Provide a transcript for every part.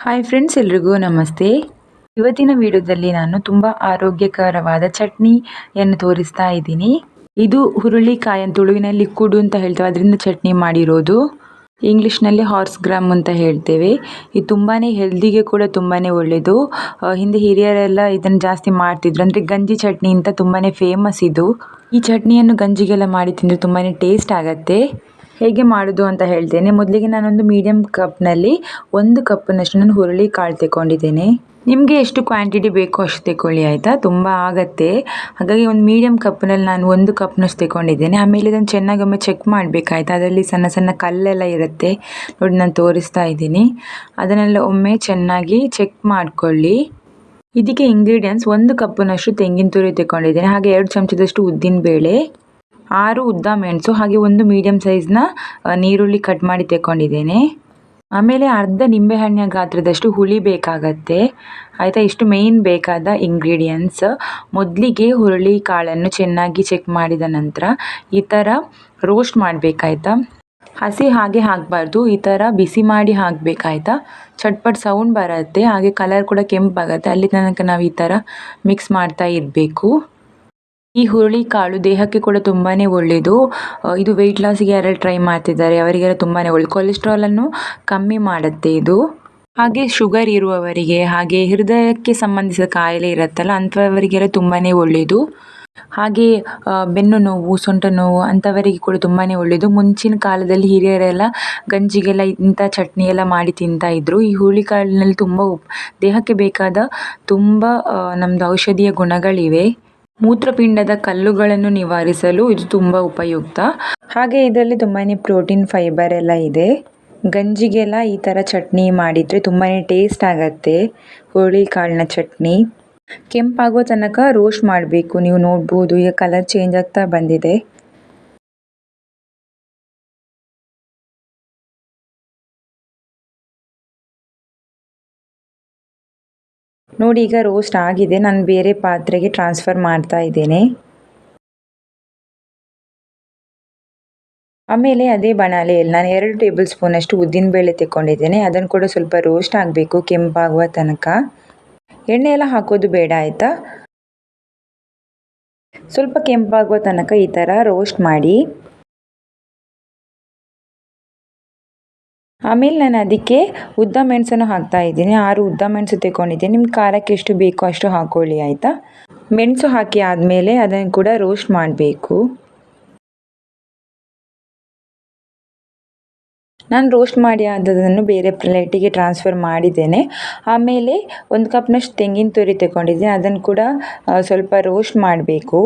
Hi friends ಎಲ್ರಿಗೂ ನಮಸ್ತೆ. ಇವತ್ತಿನ ವಿಡಿಯೋದಲ್ಲಿ ನಾನು ತುಂಬ ಆರೋಗ್ಯಕರವಾದ ಚಟ್ನಿಯನ್ನು ತೋರಿಸ್ತಾ ಇದ್ದೀನಿ. ಇದು ಹುರುಳಿಕಾಯಿ ಅಂತ ತುಳುವಿನಲ್ಲಿ ಕುಡು ಅಂತ ಹೇಳ್ತೇವೆ. ಅದರಿಂದ ಚಟ್ನಿ ಮಾಡಿರೋದು. ಇಂಗ್ಲೀಷ್ನಲ್ಲಿ ಹಾರ್ಸ್ ಗ್ರಾಮ್ ಅಂತ ಹೇಳ್ತೇವೆ. ಇದು ತುಂಬಾ ಹೆಲ್ದಿಗೆ ಕೂಡ ತುಂಬಾ ಒಳ್ಳೆಯದು ಹಿಂದೆ ಹಿರಿಯರೆಲ್ಲ ಇದನ್ನು ಜಾಸ್ತಿ ಮಾಡ್ತಿದ್ರು. ಅಂದರೆ ಗಂಜಿ ಚಟ್ನಿ ಅಂತ ತುಂಬಾ ಫೇಮಸ್ ಇದು. ಈ ಚಟ್ನಿಯನ್ನು ಗಂಜಿಗೆಲ್ಲ ಮಾಡಿ ತಿಂದರೆ ತುಂಬಾ ಟೇಸ್ಟ್ ಆಗುತ್ತೆ. ಹೇಗೆ ಮಾಡೋದು ಅಂತ ಹೇಳ್ತೇನೆ. ಮೊದಲಿಗೆ ನಾನೊಂದು ಮೀಡಿಯಮ್ ಕಪ್ನಲ್ಲಿ ಒಂದು ಕಪ್ನಷ್ಟು ನಾನು ಹುರುಳಿ ಕಾಳು ತೆಕ್ಕೊಂಡಿದ್ದೇನೆ. ನಿಮಗೆ ಎಷ್ಟು ಕ್ವಾಂಟಿಟಿ ಬೇಕೋ ಅಷ್ಟು ತೆಕ್ಕೊಳ್ಳಿ, ಆಯಿತಾ? ತುಂಬ ಆಗತ್ತೆ. ಹಾಗಾಗಿ ಒಂದು ಮೀಡಿಯಂ ಕಪ್ನಲ್ಲಿ ನಾನು ಒಂದು ಕಪ್ನಷ್ಟು ತೆಕ್ಕೊಂಡಿದ್ದೇನೆ. ಆಮೇಲೆ ಇದನ್ನು ಚೆನ್ನಾಗಿ ಒಮ್ಮೆ ಚೆಕ್ ಮಾಡಬೇಕಾಯ್ತಾ? ಅದರಲ್ಲಿ ಸಣ್ಣ ಸಣ್ಣ ಕಲ್ಲೆಲ್ಲ ಇರುತ್ತೆ. ನೋಡಿ, ನಾನು ತೋರಿಸ್ತಾ ಇದ್ದೀನಿ. ಅದನ್ನೆಲ್ಲ ಒಮ್ಮೆ ಚೆನ್ನಾಗಿ ಚೆಕ್ ಮಾಡಿಕೊಳ್ಳಿ. ಇದಕ್ಕೆ ಇಂಗ್ರೀಡಿಯೆಂಟ್ಸ್ ಒಂದು ಕಪ್ನಷ್ಟು ತೆಂಗಿನ ತುರಿ ತೆಕ್ಕೊಂಡಿದ್ದೇನೆ. ಹಾಗೆ ಎರಡು ಚಮಚದಷ್ಟು ಉದ್ದಿನ ಬೇಳೆ. ಆರು ಉದ್ದ ಮೆಣಸು ಹಾಗೆ ಒಂದು ಮೀಡಿಯಂ ಸೈಜ್ನ ನೀರುಳ್ಳಿ ಕಟ್ ಮಾಡಿ ತೆಕ್ಕೊಂಡಿದ್ದೇನೆ. ಆಮೇಲೆ ಅರ್ಧ ನಿಂಬೆಹಣ್ಣಿನ ಗಾತ್ರದಷ್ಟು ಹುಳಿ ಬೇಕಾಗತ್ತೆ. ಆಯಿತಾ, ಇಷ್ಟು ಮೇಯ್ನ್ ಬೇಕಾದ ಇಂಗ್ರೀಡಿಯೆಂಟ್ಸ್ ಮೊದಲಿಗೆ ಹುರುಳಿ ಕಾಳನ್ನು ಚೆನ್ನಾಗಿ ಚೆಕ್ ಮಾಡಿದ ನಂತರ ಈ ಥರ ರೋಸ್ಟ್ ಮಾಡಬೇಕಾಯ್ತಾ? ಹಸಿ ಹಾಗೆ ಹಾಕಬಾರ್ದು, ಈ ಥರ ಬಿಸಿ ಮಾಡಿ ಹಾಕಬೇಕಾಯ್ತಾ? ಚಟ್ಪಟ್ ಸೌಂಡ್ ಬರುತ್ತೆ, ಹಾಗೆ ಕಲರ್ ಕೂಡ ಕೆಂಪಾಗತ್ತೆ, ಅಲ್ಲಿ ತನಕ ನಾವು ಈ ಥರ ಮಿಕ್ಸ್ ಮಾಡ್ತಾ ಇರಬೇಕು. ಈ ಹುರುಳಿ ಕಾಳು ದೇಹಕ್ಕೆ ಕೂಡ ತುಂಬಾ ಒಳ್ಳೆಯದು ಇದು ವೆಯ್ಟ್ ಲಾಸಿಗೆ ಯಾರು ಟ್ರೈ ಮಾಡ್ತಿದ್ದಾರೆ, ಅವರಿಗೆಲ್ಲ ತುಂಬಾ ಒಳ್ಳೆಯದು ಕೊಲೆಸ್ಟ್ರಾಲನ್ನು ಕಮ್ಮಿ ಮಾಡುತ್ತೆ ಇದು. ಹಾಗೆ ಶುಗರ್ ಇರುವವರಿಗೆ, ಹಾಗೆ ಹೃದಯಕ್ಕೆ ಸಂಬಂಧಿಸಿದ ಕಾಯಿಲೆ ಇರುತ್ತಲ್ಲ, ಅಂಥವರಿಗೆಲ್ಲ ತುಂಬಾ ಒಳ್ಳೆಯದು ಹಾಗೆ ಬೆನ್ನು ನೋವು, ಸೊಂಟ ನೋವು ಅಂಥವರಿಗೆ ಕೂಡ ತುಂಬಾ ಒಳ್ಳೆಯದು ಮುಂಚಿನ ಕಾಲದಲ್ಲಿ ಹಿರಿಯರೆಲ್ಲ ಗಂಜಿಗೆಲ್ಲ ಇಂಥ ಚಟ್ನಿ ಎಲ್ಲ ಮಾಡಿ ತಿಂತಾ ಇದ್ರು. ಈ ಹುರುಳಿಕಾಳಿನಲ್ಲಿ ತುಂಬ ಉಪ್, ದೇಹಕ್ಕೆ ಬೇಕಾದ ತುಂಬ ನಮ್ಮದು ಔಷಧೀಯ ಗುಣಗಳಿವೆ. ಮೂತ್ರಪಿಂಡದ ಕಲ್ಲುಗಳನ್ನು ನಿವಾರಿಸಲು ಇದು ತುಂಬ ಉಪಯುಕ್ತ. ಹಾಗೆ ಇದರಲ್ಲಿ ತುಂಬಾ ಪ್ರೋಟೀನ್, ಫೈಬರ್ ಎಲ್ಲ ಇದೆ. ಗಂಜಿಗೆಲ್ಲ ಈ ಥರ ಚಟ್ನಿ ಮಾಡಿದರೆ ತುಂಬಾ ಟೇಸ್ಟ್ ಆಗತ್ತೆ. ಹುರುಳಿ ಕಾಳಿನ ಚಟ್ನಿ. ಕೆಂಪಾಗೋ ತನಕ ರೋಸ್ಟ್ ಮಾಡಬೇಕು. ನೀವು ನೋಡ್ಬೋದು ಈಗ ಕಲರ್ ಚೇಂಜ್ ಆಗ್ತಾ ಬಂದಿದೆ. ನೋಡಿ, ಈಗ ರೋಸ್ಟ್ ಆಗಿದೆ. ನಾನು ಬೇರೆ ಪಾತ್ರೆಗೆ ಟ್ರಾನ್ಸ್ಫರ್ ಮಾಡ್ತಾ ಇದ್ದೇನೆ. ಆಮೇಲೆ ಅದೇ ಬಣಾಲೆಯಲ್ಲಿ ನಾನು ಎರಡು ಟೇಬಲ್ ಸ್ಪೂನಷ್ಟು ಉದ್ದಿನಬೇಳೆ ತೆಕ್ಕೊಂಡಿದ್ದೇನೆ. ಅದನ್ನು ಕೂಡ ಸ್ವಲ್ಪ ರೋಸ್ಟ್ ಆಗಬೇಕು, ಕೆಂಪಾಗುವ ತನಕ. ಎಣ್ಣೆ ಎಲ್ಲ ಹಾಕೋದು ಬೇಡ, ಆಯಿತಾ? ಸ್ವಲ್ಪ ಕೆಂಪಾಗುವ ತನಕ ಈ ಥರ ರೋಸ್ಟ್ ಮಾಡಿ. ಆಮೇಲೆ ನಾನು ಅದಕ್ಕೆ ಉದ್ದ ಮೆಣಸನ್ನು ಹಾಕ್ತಾ ಇದ್ದೀನಿ. ಆರು ಉದ್ದ ಮೆಣಸು ತೆಗೊಂಡಿದ್ದೀನಿ ನಿಮ್ಮ ಖಾರಕ್ಕೆ ಎಷ್ಟು ಬೇಕೋ ಅಷ್ಟು ಹಾಕ್ಕೊಳ್ಳಿ ಆಯಿತಾ? ಮೆಣಸು ಹಾಕಿ ಆದಮೇಲೆ ಅದನ್ನು ಕೂಡ ರೋಸ್ಟ್ ಮಾಡಬೇಕು. ನಾನು ರೋಸ್ಟ್ ಮಾಡಿ ಆದದನ್ನು ಬೇರೆ ಪ್ಲೇಟಿಗೆ ಟ್ರಾನ್ಸ್ಫರ್ ಮಾಡಿದ್ದೇನೆ. ಆಮೇಲೆ ಒಂದು ಕಪ್ನಷ್ಟು ತೆಂಗಿನ ತುರಿ ತಗೊಂಡಿದ್ದೀನಿ ಅದನ್ನು ಕೂಡ ಸ್ವಲ್ಪ ರೋಸ್ಟ್ ಮಾಡಬೇಕು.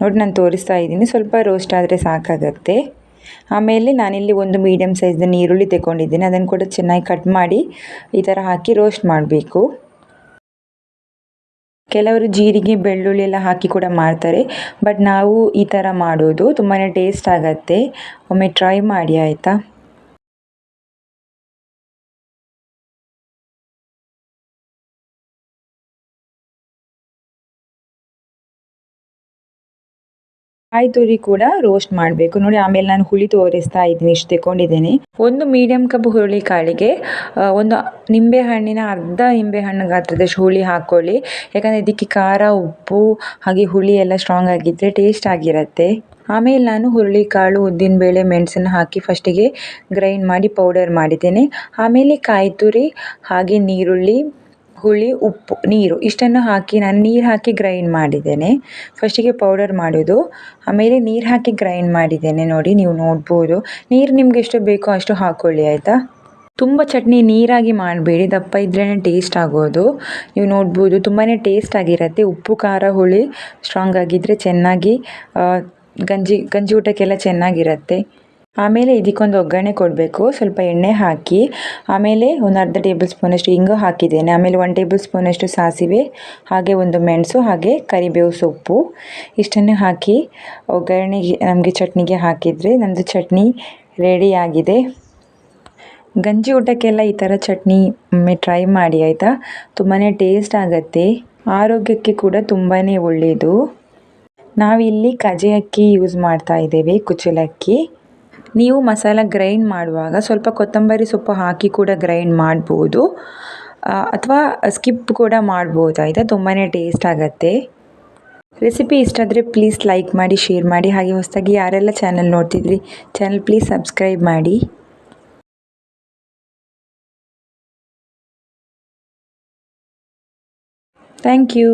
ನೋಡಿ, ನಾನು ತೋರಿಸ್ತಾ ಇದ್ದೀನಿ. ಸ್ವಲ್ಪ ರೋಸ್ಟ್ ಆದರೆ ಸಾಕಾಗತ್ತೆ. ಆಮೇಲೆ ನಾನಿಲ್ಲಿ ಒಂದು ಮೀಡಿಯಮ್ ಸೈಜ್ನ ಈರುಳ್ಳಿ ತಗೊಂಡಿದ್ದೀನಿ. ಅದನ್ನು ಕೂಡ ಚೆನ್ನಾಗಿ ಕಟ್ ಮಾಡಿ ಈ ಥರ ಹಾಕಿ ರೋಸ್ಟ್ ಮಾಡಬೇಕು. ಕೆಲವರು ಜೀರಿಗೆ, ಬೆಳ್ಳುಳ್ಳಿ ಎಲ್ಲ ಹಾಕಿ ಕೂಡ ಮಾಡ್ತಾರೆ. ಬಟ್ ನಾವು ಈ ಥರ ಮಾಡೋದು ತುಂಬಾ ಟೇಸ್ಟ್ ಆಗತ್ತೆ. ಒಮ್ಮೆ ಟ್ರೈ ಮಾಡಿ, ಆಯಿತಾ? ಕಾಯಿ ತುರಿ ಕೂಡ ರೋಸ್ಟ್ ಮಾಡಬೇಕು. ನೋಡಿ, ಆಮೇಲೆ ನಾನು ಹುಳಿ ತೋರಿಸ್ತಾ ಇದ್ದೀನಿ, ಇಷ್ಟು ತಗೊಂಡಿದ್ದೀನಿ ಒಂದು ಮೀಡಿಯಂ ಕಪ್ ಹುರುಳಿ ಕಾಳಿಗೆ ಒಂದು ನಿಂಬೆ ಹಣ್ಣಿನ ಅರ್ಧ ನಿಂಬೆ ಹಣ್ಣು ಗಾತ್ರದಷ್ಟು ಹುಳಿ ಹಾಕ್ಕೊಳ್ಳಿ ಯಾಕಂದರೆ ಇದಕ್ಕೆ ಖಾರ, ಉಪ್ಪು, ಹಾಗೆ ಹುಳಿ ಎಲ್ಲ ಸ್ಟ್ರಾಂಗ್ ಆಗಿದ್ದರೆ ಟೇಸ್ಟ್ ಆಗಿರುತ್ತೆ. ಆಮೇಲೆ ನಾನು ಹುರುಳಿಕಾಳು ಉದ್ದಿನಬೇಳೆ ಮೆಣಸನ್ನು ಹಾಕಿ ಫಸ್ಟಿಗೆ ಗ್ರೈಂಡ್ ಮಾಡಿ ಪೌಡರ್ ಮಾಡಿದ್ದೇನೆ. ಆಮೇಲೆ ಕಾಯಿ ತುರಿ, ಹಾಗೆ ನೀರುಳ್ಳಿ ಹುಳಿ, ಉಪ್ಪು, ನೀರು ಇಷ್ಟನ್ನು ಹಾಕಿ ನಾನು ನೀರು ಹಾಕಿ ಗ್ರೈಂಡ್ ಮಾಡಿದ್ದೇನೆ. ಫಸ್ಟಿಗೆ ಪೌಡರ್ ಮಾಡೋದು. ಆಮೇಲೆ ನೀರು ಹಾಕಿ ಗ್ರೈಂಡ್ ಮಾಡಿದ್ದೇನೆ ನೋಡಿ, ನೀವು ನೋಡ್ಬೋದು. ನೀರು ನಿಮ್ಗೆ ಎಷ್ಟು ಬೇಕೋ ಅಷ್ಟು ಹಾಕ್ಕೊಳ್ಳಿ ಆಯಿತಾ? ತುಂಬ ಚಟ್ನಿ ನೀರಾಗಿ ಮಾಡಬೇಡಿ, ದಪ್ಪ ಇದ್ರೇ ಟೇಸ್ಟ್ ಆಗೋದು. ನೀವು ನೋಡ್ಬೋದು ತುಂಬಾ ಟೇಸ್ಟ್ ಆಗಿರುತ್ತೆ. ಉಪ್ಪು, ಖಾರ, ಹುಳಿ ಸ್ಟ್ರಾಂಗ್ ಆಗಿದ್ದರೆ ಚೆನ್ನಾಗಿ ಗಂಜಿ ಗಂಜಿ ಊಟಕ್ಕೆಲ್ಲ ಚೆನ್ನಾಗಿರುತ್ತೆ. ಆಮೇಲೆ ಇದಕ್ಕೊಂದು ಒಗ್ಗರಣೆ ಕೊಡಬೇಕು. ಸ್ವಲ್ಪ ಎಣ್ಣೆ ಹಾಕಿ, ಆಮೇಲೆ ಒಂದು ಅರ್ಧ ಟೇಬಲ್ ಸ್ಪೂನಷ್ಟು ಇಂಗು ಹಾಕಿದ್ದೇನೆ. ಆಮೇಲೆ ಒನ್ ಟೇಬಲ್ ಸ್ಪೂನಷ್ಟು ಸಾಸಿವೆ, ಹಾಗೆ ಒಂದು ಮೆಣಸು, ಹಾಗೆ ಕರಿಬೇವು ಸೊಪ್ಪು. ಇಷ್ಟನ್ನು ಹಾಕಿ ಒಗ್ಗರಣೆಗೆ ನಮಗೆ ಚಟ್ನಿಗೆ ಹಾಕಿದರೆ ನಮ್ಮದು ಚಟ್ನಿ ರೆಡಿಯಾಗಿದೆ ಗಂಜಿ ಊಟಕ್ಕೆಲ್ಲ ಈ ಥರ ಚಟ್ನಿ, ಒಮ್ಮೆ ಟ್ರೈ ಮಾಡಿ, ಆಯಿತಾ? ತುಂಬಾ ಟೇಸ್ಟ್ ಆಗುತ್ತೆ. ಆರೋಗ್ಯಕ್ಕೆ ಕೂಡ ತುಂಬಾ ಒಳ್ಳೆಯದು ನಾವಿಲ್ಲಿ ಕಜೆ ಅಕ್ಕಿ ಯೂಸ್ ಮಾಡ್ತಾ ಇದ್ದೇವೆ ಕುಚಲಕ್ಕಿ ನೀವು ಮಸಾಲ ಗ್ರೈಂಡ್ ಮಾಡುವಾಗ ಸ್ವಲ್ಪ ಕೊತ್ತಂಬರಿ ಸೊಪ್ಪು ಹಾಕಿ ಕೂಡ ಗ್ರೈಂಡ್ ಮಾಡ್ಬೋದು. ಅಥವಾ ಸ್ಕಿಪ್ ಕೂಡ ಮಾಡ್ಬೋದು ಆಯಿತಾ ತುಂಬಾ ಟೇಸ್ಟ್ ಆಗುತ್ತೆ. ರೆಸಿಪಿ ಇಷ್ಟ ಆದರೆ ಪ್ಲೀಸ್ ಲೈಕ್ ಮಾಡಿ ಶೇರ್ ಮಾಡಿ. ಹಾಗೆ ಹೊಸದಾಗಿ ಯಾರೆಲ್ಲ ಚಾನಲ್ ನೋಡ್ತಿದ್ರಿ ಚಾನಲ್ ಪ್ಲೀಸ್ ಸಬ್ಸ್ಕ್ರೈಬ್ ಮಾಡಿ. Thank you